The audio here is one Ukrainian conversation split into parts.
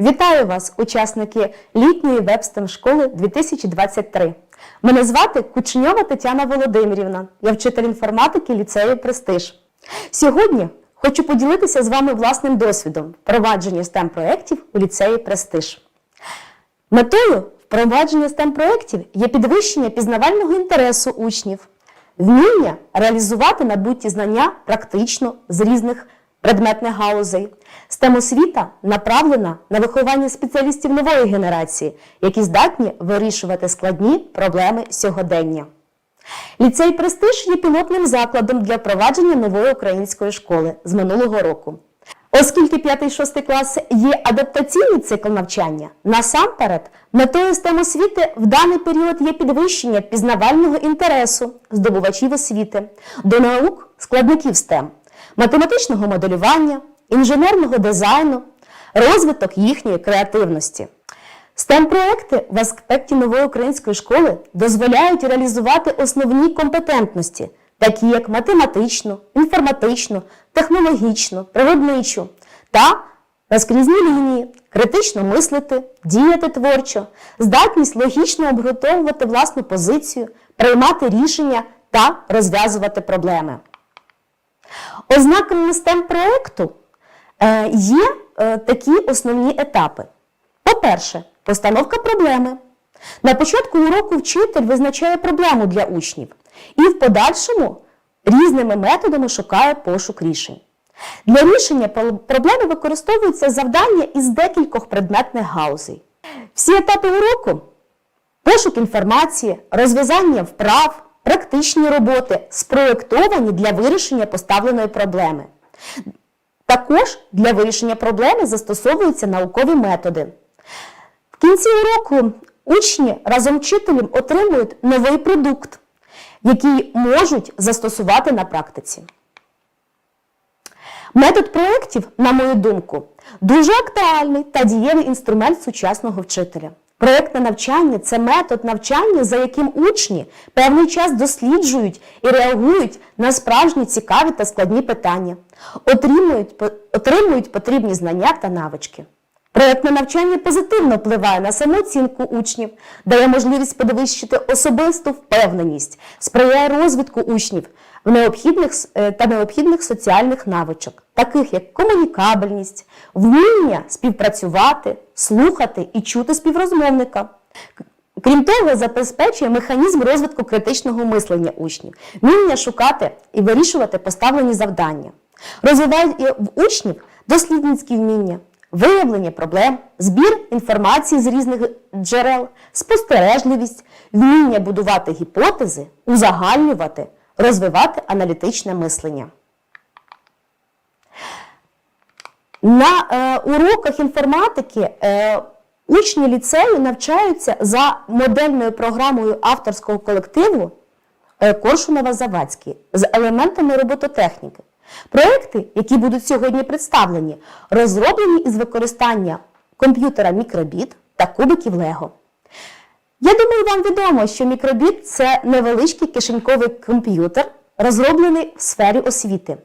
Вітаю вас, учасники літньої вебстем школи 2023. Мене звати Кученьова Тетяна Володимирівна. Я вчитель інформатики ліцею Престиж. Сьогодні хочу поділитися з вами власним досвідом впровадження STEM проєктів у ліцеї Престиж. Метою впровадження STEM проєктів є підвищення пізнавального інтересу учнів, вміння реалізувати набуті знання практично з різних предметних галузей. STEM освіта направлена на виховання спеціалістів нової генерації, які здатні вирішувати складні проблеми сьогодення. Ліцей Престиж є пілотним закладом для впровадження нової української школи з минулого року. Оскільки 5-6 клас є адаптаційний цикл навчання, насамперед метою STEM освіти в даний період є підвищення пізнавального інтересу здобувачів освіти до наук складників STEM, математичного моделювання, інженерного дизайну, розвиток їхньої креативності. STEM-проекти в аспекті нової української школи дозволяють реалізувати основні компетентності, такі як математичну, інформатичну, технологічну, природничу та наскрізні лінії, критично мислити, діяти творчо, здатність логічно обґрунтовувати власну позицію, приймати рішення та розв'язувати проблеми. Ознаками STEM проекту е, є е, такі основні етапи. По-перше, постановка проблеми. На початку уроку вчитель визначає проблему для учнів і в подальшому різними методами шукає пошук рішень. Для рішення проблеми використовуються завдання із декількох предметних гаузей. Всі етапи уроку пошук інформації, розв'язання вправ, практичні роботи спроєктовані для вирішення поставленої проблеми. Також для вирішення проблеми застосовуються наукові методи. В кінці уроку учні разом з вчителем отримують новий продукт, який можуть застосувати на практиці. Метод проєктів, на мою думку, дуже актуальний та дієвий інструмент сучасного вчителя. Проєктне навчання це метод навчання, за яким учні певний час досліджують і реагують на справжні цікаві та складні питання, отримують, отримують потрібні знання та навички. Проєктне навчання позитивно впливає на самооцінку учнів, дає можливість підвищити особисту впевненість, сприяє розвитку учнів в необхідних е, та необхідних соціальних навичок, таких як комунікабельність, вміння співпрацювати, слухати і чути співрозмовника. Крім того, забезпечує механізм розвитку критичного мислення учнів, вміння шукати і вирішувати поставлені завдання. Розвиває в учнів дослідницькі вміння, виявлення проблем, збір інформації з різних джерел, спостережливість, вміння будувати гіпотези, узагальнювати, розвивати аналітичне мислення. На е, уроках інформатики е, учні ліцею навчаються за модельною програмою авторського колективу е, Коршунова Завадський з елементами робототехніки. Проекти, які будуть сьогодні представлені, розроблені із використання комп'ютера мікробіт та кубиків Лего. Я думаю, вам відомо, що мікробіт це невеличкий кишеньковий комп'ютер, розроблений в сфері освіти.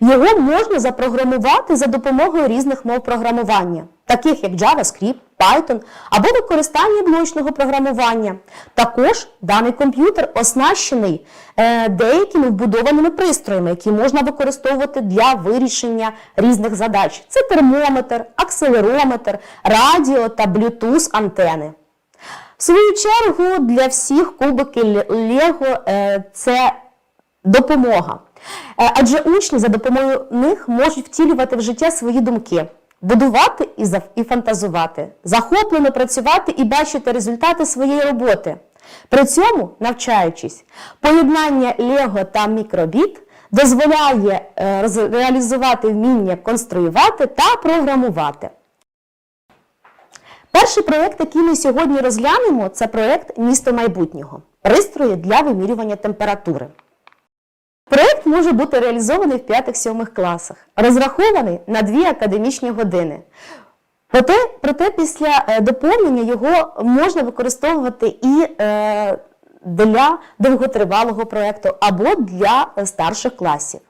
Його можна запрограмувати за допомогою різних мов програмування, таких як JavaScript, Python або використання блочного програмування. Також даний комп'ютер оснащений е, деякими вбудованими пристроями, які можна використовувати для вирішення різних задач. Це термометр, акселерометр, радіо та Bluetooth антени. В свою чергу для всіх кубики Лего е, це допомога. Е, Адже учні за допомогою них можуть втілювати в життя свої думки, будувати і, і фантазувати, захоплено працювати і бачити результати своєї роботи. При цьому, навчаючись, поєднання Лего та мікробіт дозволяє е, реалізувати вміння конструювати та програмувати. Перший проєкт, який ми сьогодні розглянемо, це проєкт Місто майбутнього пристрої для вимірювання температури. Може бути реалізований в 5-7 класах, розрахований на 2 академічні години. Проте, проте після е, доповнення його можна використовувати і е, для довготривалого проєкту або для е, старших класів.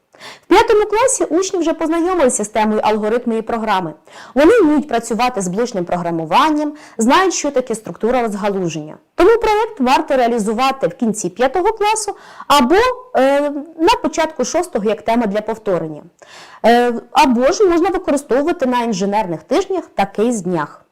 В п'ятому класі учні вже познайомилися з темою алгоритми і програми. Вони вміють працювати з блочним програмуванням, знають, що таке структура розгалуження. Тому проєкт варто реалізувати в кінці п'ятого класу або е, на початку шостого як тема для повторення. Е, або ж можна використовувати на інженерних тижнях та кейс-днях.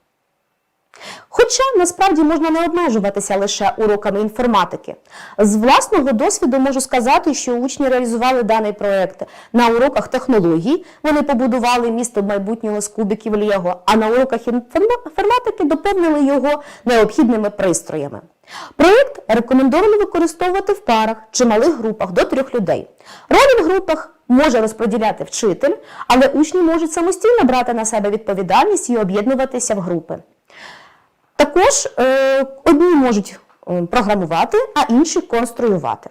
Хоча насправді можна не обмежуватися лише уроками інформатики. З власного досвіду можу сказати, що учні реалізували даний проект на уроках технологій. Вони побудували місто майбутнього з кубиків Лего, а на уроках інформатики доповнили його необхідними пристроями. Проєкт рекомендовано використовувати в парах чи малих групах до трьох людей. Ролі в групах може розподіляти вчитель, але учні можуть самостійно брати на себе відповідальність і об'єднуватися в групи. Також е, одні можуть е, програмувати, а інші конструювати.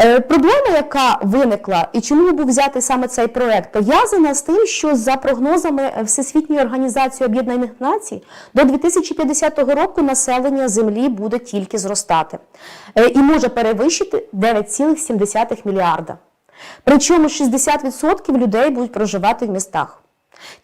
Е, Проблема, яка виникла і чому був взятий саме цей проект, пов'язана з тим, що за прогнозами Всесвітньої організації Об'єднаних Націй до 2050 року населення Землі буде тільки зростати і може перевищити 9,7 мільярда. Причому 60% людей будуть проживати в містах.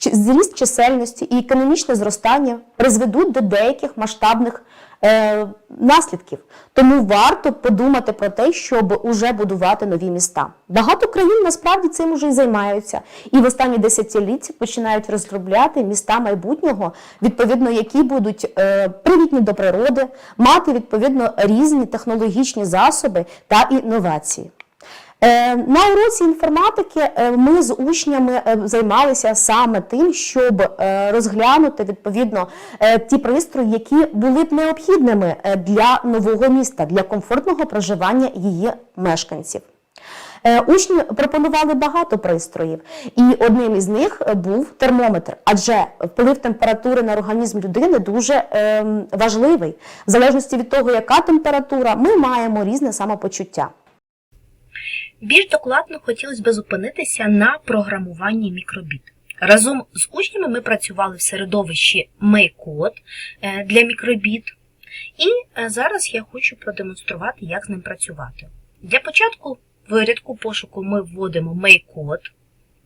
Зріст чисельності і економічне зростання призведуть до деяких масштабних е, наслідків. Тому варто подумати про те, щоб уже будувати нові міста. Багато країн насправді цим уже і займаються, і в останні десятиліття починають розробляти міста майбутнього, відповідно, які будуть е, привітні до природи, мати відповідно різні технологічні засоби та інновації. Е, На уроці інформатики е, ми з учнями е, займалися саме тим, щоб розглянути відповідно ті пристрої, які були б необхідними для нового міста, для комфортного проживання її мешканців. Учні пропонували багато пристроїв, і одним із них був термометр, адже вплив температури на організм людини дуже важливий. В залежності від того, яка температура, ми маємо різне самопочуття. Більш докладно хотілося б зупинитися на програмуванні мікробіт. Разом з учнями ми працювали в середовищі MakeCode е, для мікробіт, і е, зараз я хочу продемонструвати, як з ним працювати. Для початку в рядку пошуку ми вводимо MakeCode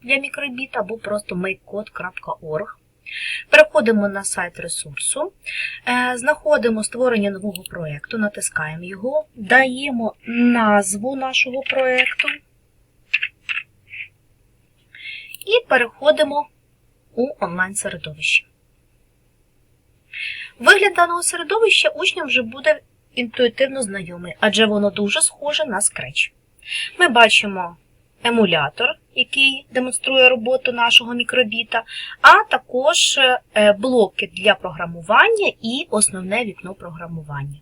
для мікробіт або просто makecode.org. Переходимо на сайт ресурсу, е, знаходимо створення нового проєкту, натискаємо його, даємо назву нашого проєкту і переходимо у онлайн-середовище. Вигляд даного середовища учням вже буде інтуїтивно знайомий, адже воно дуже схоже на Scratch. Ми бачимо емулятор, який демонструє роботу нашого мікробіта, а також е, блоки для програмування і основне вікно програмування.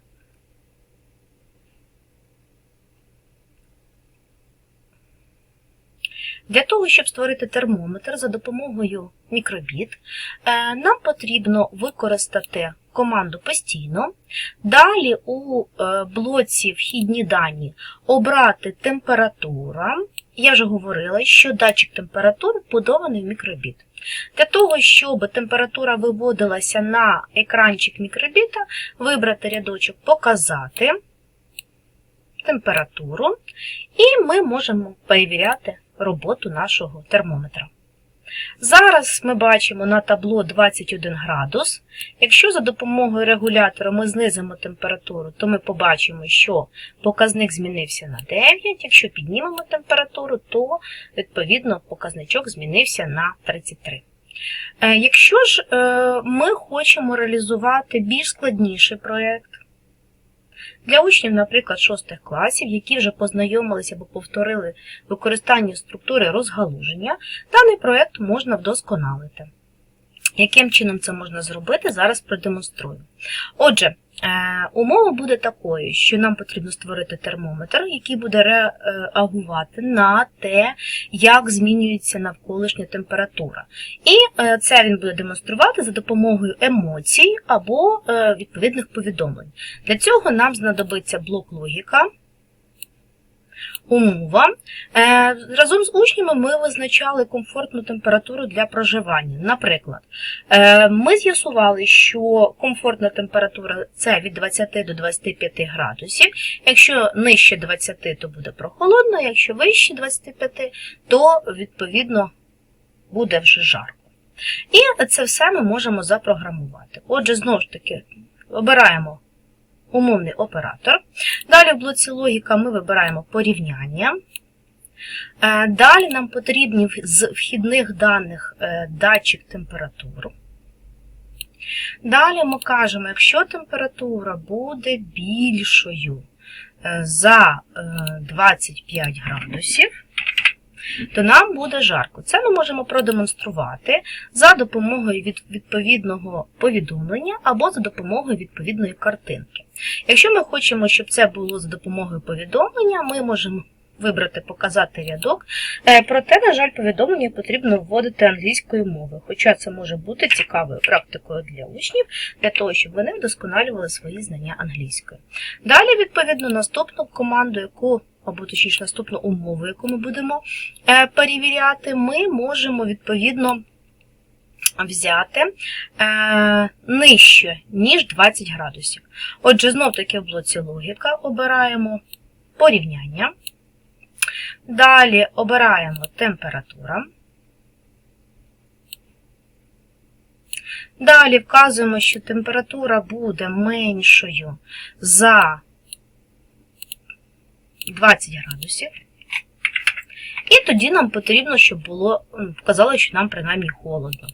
Для того, щоб створити термометр за допомогою мікробіт, е, нам потрібно використати команду постійно. Далі у е, блоці вхідні дані обрати температура. Я вже говорила, що датчик температури вбудований в мікробіт. Для того, щоб температура виводилася на екранчик мікробіта, вибрати рядочок Показати температуру, і ми можемо перевіряти роботу нашого термометра. Зараз ми бачимо на табло 21 градус. Якщо за допомогою регулятора ми знизимо температуру, то ми побачимо, що показник змінився на 9. Якщо піднімемо температуру, то відповідно показничок змінився на 33. Е, Якщо ж е, ми хочемо реалізувати більш складніший проєкт, для учнів, наприклад, 6 класів, які вже познайомилися або повторили використання структури розгалуження, даний проєкт можна вдосконалити. Яким чином це можна зробити, зараз продемонструю. Отже, умова буде такою, що нам потрібно створити термометр, який буде реагувати на те, як змінюється навколишня температура. І е, це він буде демонструвати за допомогою емоцій або е, відповідних повідомлень. Для цього нам знадобиться блок логіка. Умова. Е, разом з учнями ми визначали комфортну температуру для проживання. Наприклад, е, ми з'ясували, що комфортна температура це від 20 до 25 градусів. Якщо нижче 20, то буде прохолодно, якщо вище 25, то відповідно буде вже жарко. І це все ми можемо запрограмувати. Отже, знову ж таки, обираємо умовний оператор. Далі в блоці логіка ми вибираємо порівняння. Е, Далі нам потрібні з вхідних даних е, датчик температур. Далі ми кажемо, якщо температура буде більшою е, за е, 25 градусів, то нам буде жарко. Це ми можемо продемонструвати за допомогою відповідного повідомлення або за допомогою відповідної картинки. Якщо ми хочемо, щоб це було за допомогою повідомлення, ми можемо вибрати показати рядок. Е, Проте, на жаль, повідомлення потрібно вводити англійською мовою, хоча це може бути цікавою практикою для учнів, для того, щоб вони вдосконалювали свої знання англійської. Далі, відповідно, наступну команду, яку або точніше наступну умову, яку ми будемо е, перевіряти, ми можемо відповідно взяти е, нижче, ніж 20 градусів. Отже, знов таки в блоці логіка обираємо порівняння. Далі обираємо температура. Далі вказуємо, що температура буде меншою за 20 градусів. І тоді нам потрібно, щоб було, м, вказали, що нам принаймні холодно.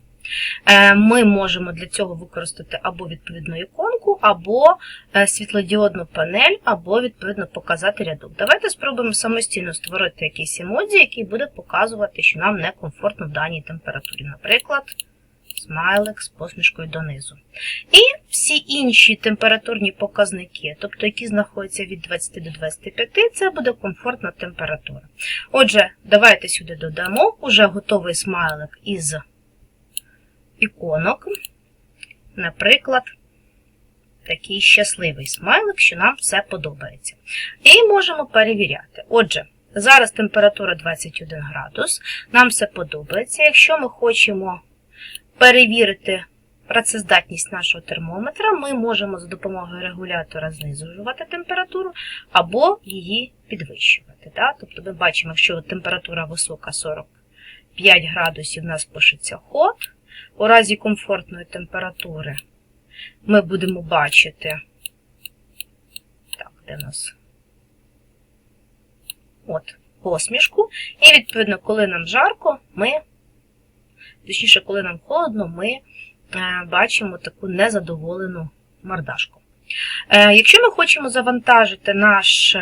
Е, Ми можемо для цього використати або відповідну іконку, або е, світлодіодну панель, або відповідно показати рядок. Давайте спробуємо самостійно створити якийсь емодзі, який буде показувати, що нам некомфортно в даній температурі. Наприклад, смайлик з посмішкою донизу. І всі інші температурні показники, тобто які знаходяться від 20 до 25, це буде комфортна температура. Отже, давайте сюди додамо уже готовий смайлик із іконок. Наприклад, такий щасливий смайлик, що нам все подобається. І можемо перевіряти. Отже, зараз температура 21 градус, нам все подобається. Якщо ми хочемо перевірити працездатність нашого термометра, ми можемо за допомогою регулятора знижувати температуру або її підвищувати. Да? Тобто ми бачимо, якщо температура висока 45 градусів, у нас пишеться ход. У разі комфортної температури ми будемо бачити, так, де в нас? От, посмішку. І, відповідно, коли нам жарко, ми, точніше, коли нам холодно, ми е, бачимо таку незадоволену мордашку. Е, якщо ми хочемо завантажити наш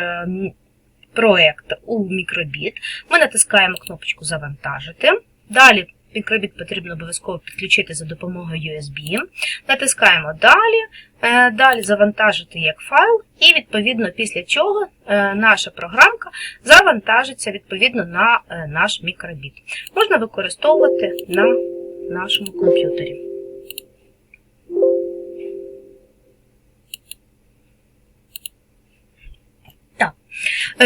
проєкт у мікробіт, ми натискаємо кнопочку Завантажити. Далі мікробіт потрібно обов'язково підключити за допомогою USB. Натискаємо Далі, е, далі завантажити як файл, і відповідно після чого е, наша програмка завантажиться відповідно на е, наш мікробіт. Можна використовувати на нашому комп'ютері.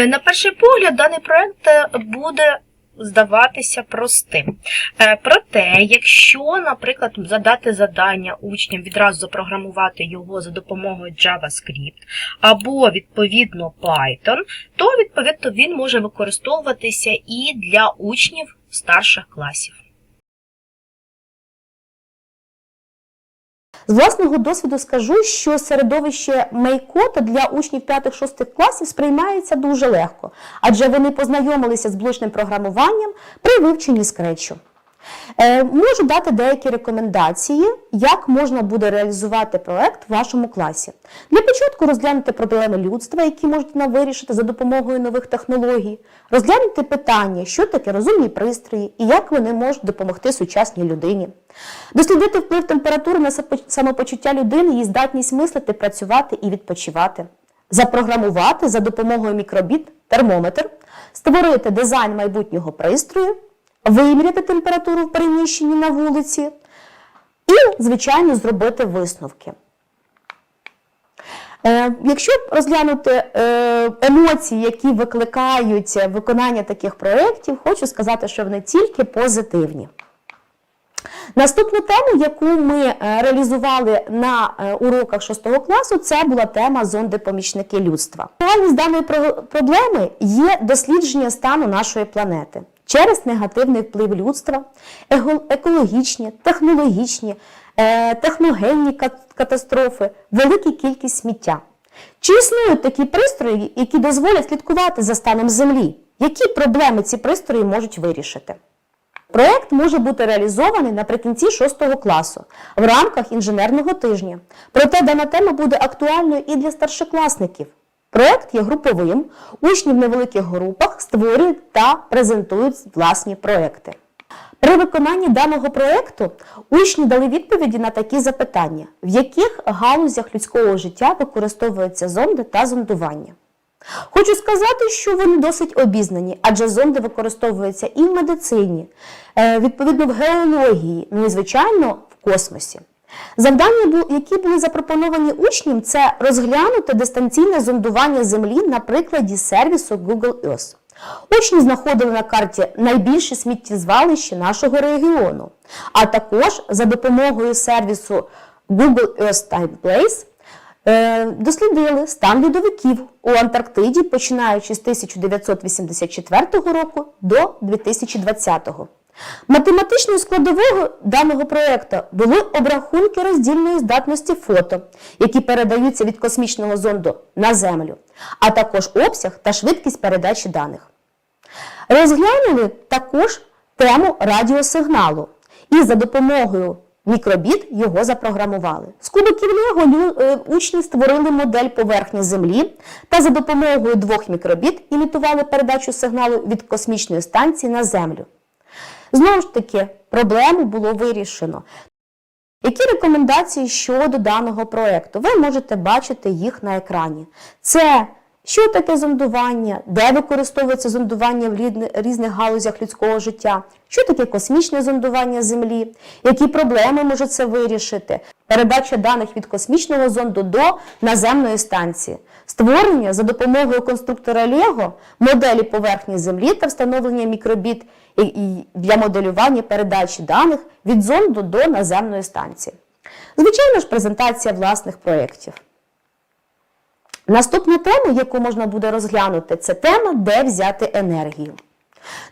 На перший погляд, даний проект буде здаватися простим. Е, Проте, якщо, наприклад, задати задання учням відразу запрограмувати його за допомогою JavaScript або, відповідно, Python, то, відповідно, він може використовуватися і для учнів старших класів. З власного досвіду скажу, що середовище Мейкота для учнів 5-6 класів сприймається дуже легко, адже вони познайомилися з блочним програмуванням при вивченні скретчу. Е, можу дати деякі рекомендації, як можна буде реалізувати проект в вашому класі. Для початку розглянути проблеми людства, які можна вирішити за допомогою нових технологій, розглянути питання, що таке розумні пристрої і як вони можуть допомогти сучасній людині. Дослідити вплив температури на самопочуття людини, її здатність мислити, працювати і відпочивати. Запрограмувати за допомогою мікробіт термометр, створити дизайн майбутнього пристрою, виміряти температуру в приміщенні на вулиці і, звичайно, зробити висновки. Е, Якщо розглянути е, емоції, які викликають виконання таких проєктів, хочу сказати, що вони тільки позитивні. Наступну тему, яку ми е, реалізували на уроках 6 класу, це була тема зонди-помічники людства. Реальність даної проблеми є дослідження стану нашої планети через негативний вплив людства, екологічні, технологічні, е, техногенні катастрофи, велика кількість сміття. Чи існують такі пристрої, які дозволять слідкувати за станом Землі? Які проблеми ці пристрої можуть вирішити? Проект може бути реалізований наприкінці 6 класу в рамках інженерного тижня. Проте дана тема буде актуальною і для старшокласників. Проект є груповим, учні в невеликих групах створюють та презентують власні проекти. При виконанні даного проекту учні дали відповіді на такі запитання, в яких галузях людського життя використовуються зонди та зондування. Хочу сказати, що вони досить обізнані, адже зонди використовуються і в медицині, е, відповідно в геології, ну і звичайно в космосі. Завдання, які були запропоновані учням, це розглянути дистанційне зондування Землі на прикладі сервісу Google Earth. Учні знаходили на карті найбільші сміттєзвалища нашого регіону, а також за допомогою сервісу Google Earth Time Place Е, Дослідили стан льодовиків у Антарктиді, починаючи з 1984 року до 2020. Математичною складовою даного проєкту були обрахунки роздільної здатності фото, які передаються від космічного зонду на Землю, а також обсяг та швидкість передачі даних. Розглянули також тему радіосигналу і за допомогою мікробіт його запрограмували. З кубиків Лего е, учні створили модель поверхні Землі та за допомогою двох мікробіт імітували передачу сигналу від космічної станції на Землю. Знову ж таки, проблему було вирішено. Які рекомендації щодо даного проєкту? Ви можете бачити їх на екрані. Це що таке зондування, де використовується зондування в різних галузях людського життя, що таке космічне зондування Землі, які проблеми може це вирішити, передача даних від космічного зонду до наземної станції, створення за допомогою конструктора Лего моделі поверхні Землі та встановлення мікробіт для моделювання передачі даних від зонду до наземної станції. Звичайно ж, презентація власних проєктів. Наступна тема, яку можна буде розглянути, це тема, де взяти енергію.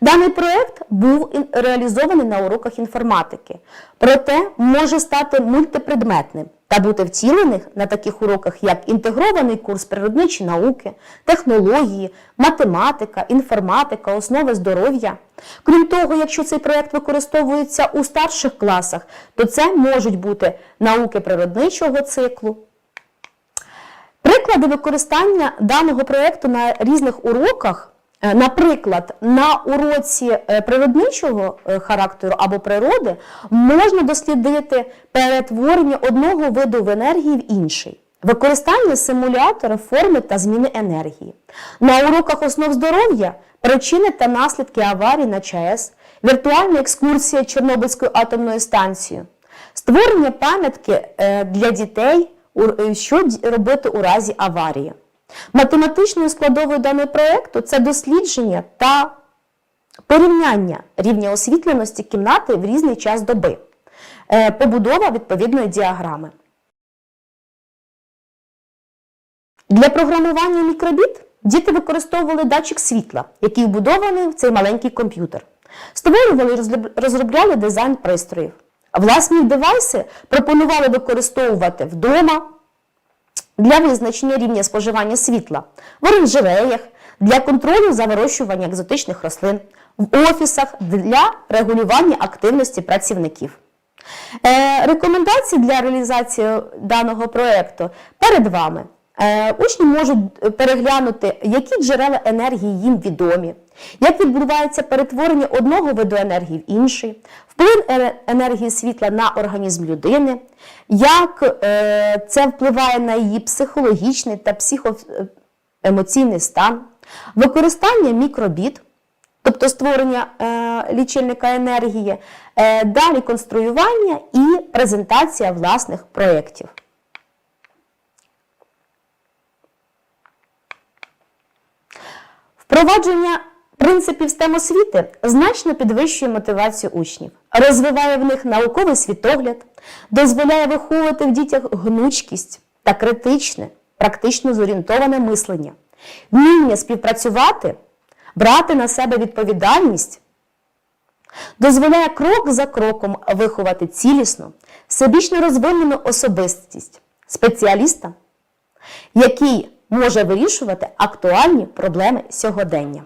Даний проєкт був реалізований на уроках інформатики, проте може стати мультипредметним та бути втілених на таких уроках, як інтегрований курс природничі науки, технології, математика, інформатика, основи здоров'я. Крім того, якщо цей проєкт використовується у старших класах, то це можуть бути науки природничого циклу, Приклади використання даного проєкту на різних уроках, е, наприклад, на уроці е, природничого е, характеру або природи, можна дослідити перетворення одного виду в енергії в інший. Використання симулятора форми та зміни енергії. На уроках основ здоров'я причини та наслідки аварій на ЧАЕС, віртуальна екскурсія Чорнобильською атомною станцією, створення пам'ятки для дітей, що д- робити у разі аварії. Математичною складовою даного проєкту це дослідження та порівняння рівня освітленості кімнати в різний час доби, Е, побудова відповідної діаграми. Для програмування мікробіт діти використовували датчик світла, який вбудований в цей маленький комп'ютер. Створювали і розробляли дизайн пристроїв. Власні девайси пропонували використовувати вдома для визначення рівня споживання світла, в оранжереях, для контролю за вирощуванням екзотичних рослин, в офісах для регулювання активності працівників. Е, Рекомендації для реалізації даного проєкту перед вами. Е, Учні можуть переглянути, які джерела енергії їм відомі, як відбувається перетворення одного виду енергії в інший, вплив е- енергії світла на організм людини, як е, це впливає на її психологічний та психоемоційний стан, використання мікробіт, тобто створення лічильника енергії, далі конструювання і презентація власних проєктів. Впровадження принципів STEM освіти значно підвищує мотивацію учнів, розвиває в них науковий світогляд, дозволяє виховувати в дітях гнучкість та критичне, практично зорієнтоване мислення, вміння співпрацювати, брати на себе відповідальність, дозволяє крок за кроком виховати цілісну, всебічно розвинену особистість спеціаліста, який може вирішувати актуальні проблеми сьогодення.